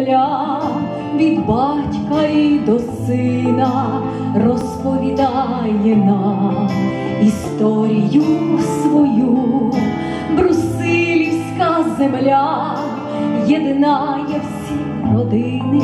Короля від батька і до сина розповідає нам історію свою, брусилівська земля, єднає всі родини.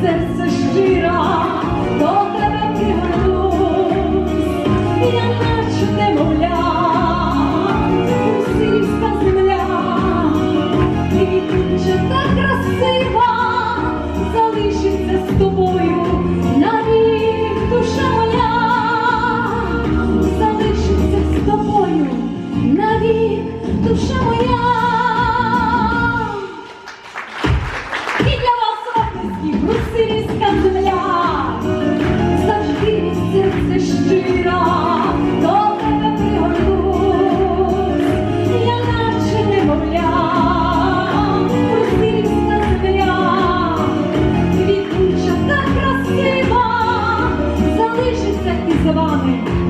Jesus. down.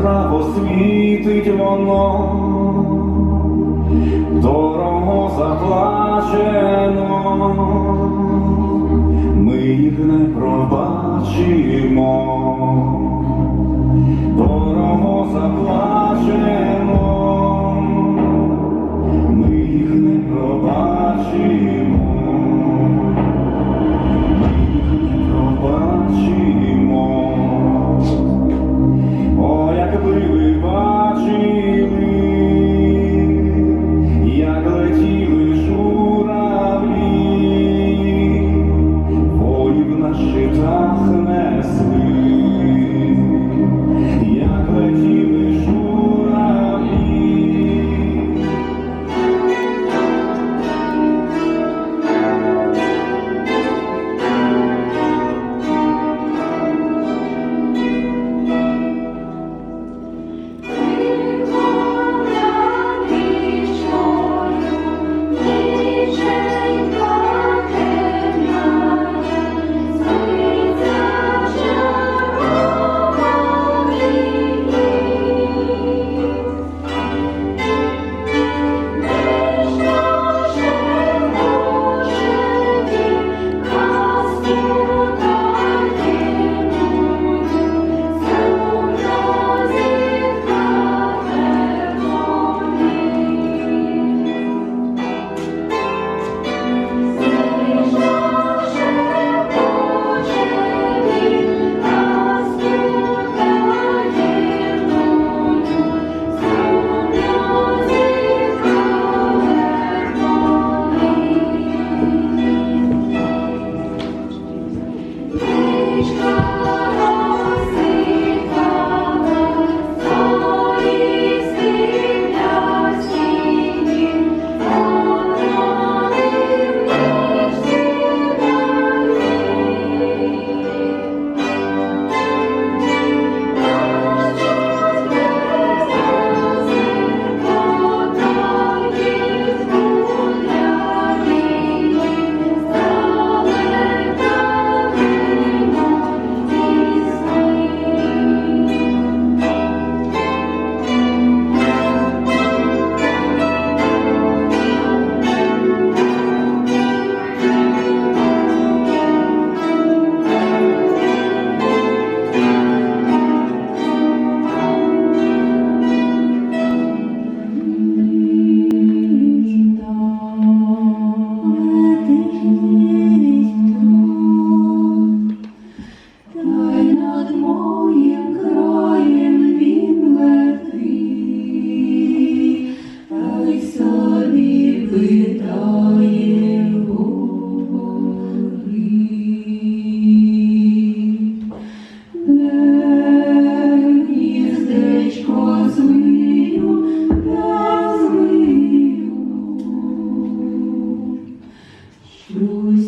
яскраво світить воно, дорого заплачено, ми їх не пробачимо, дорого заплачено.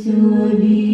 Soli.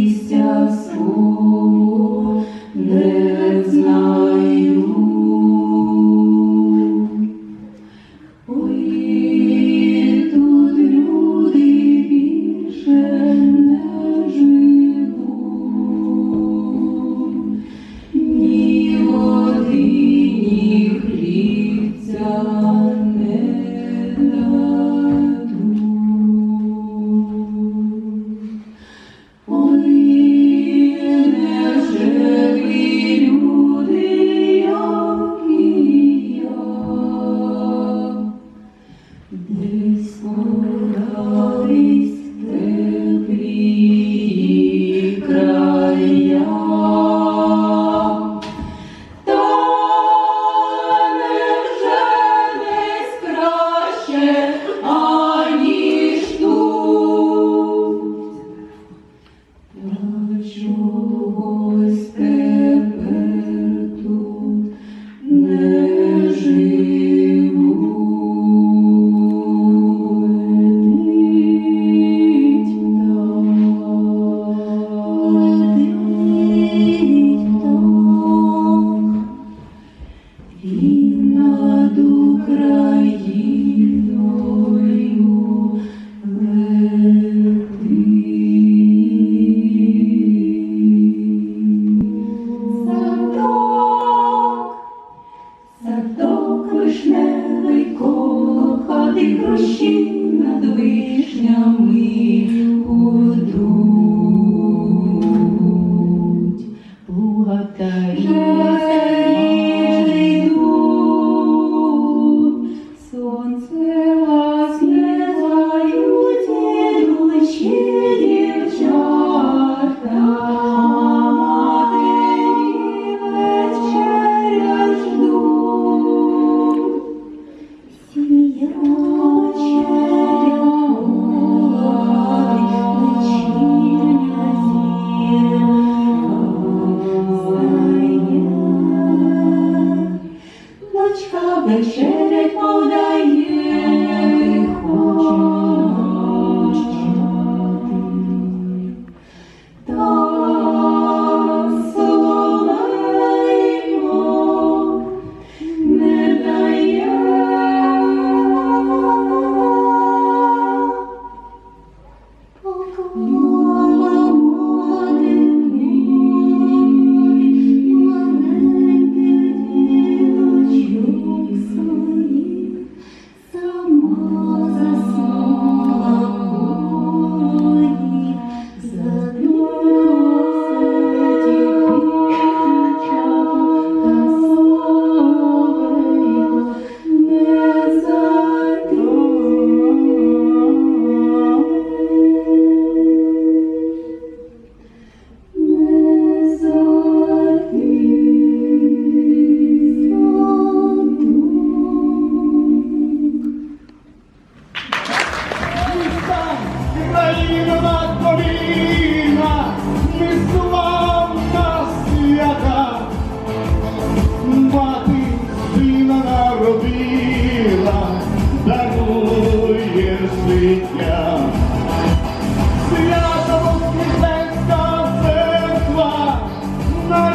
ти кращі над вишнями.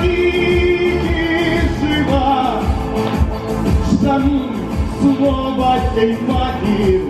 Навіки жива, шануй слова й матір,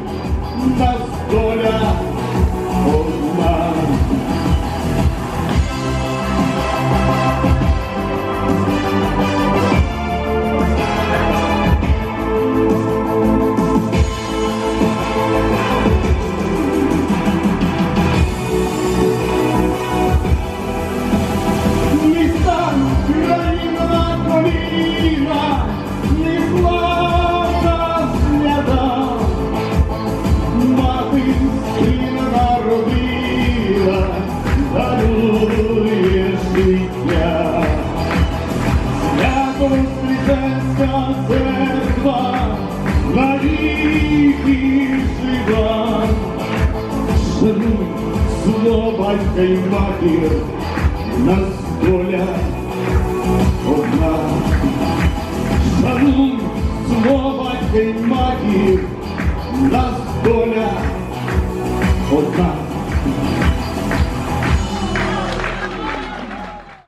слово батька й матір, нас доля одна. Шануй слово батька й матір, нас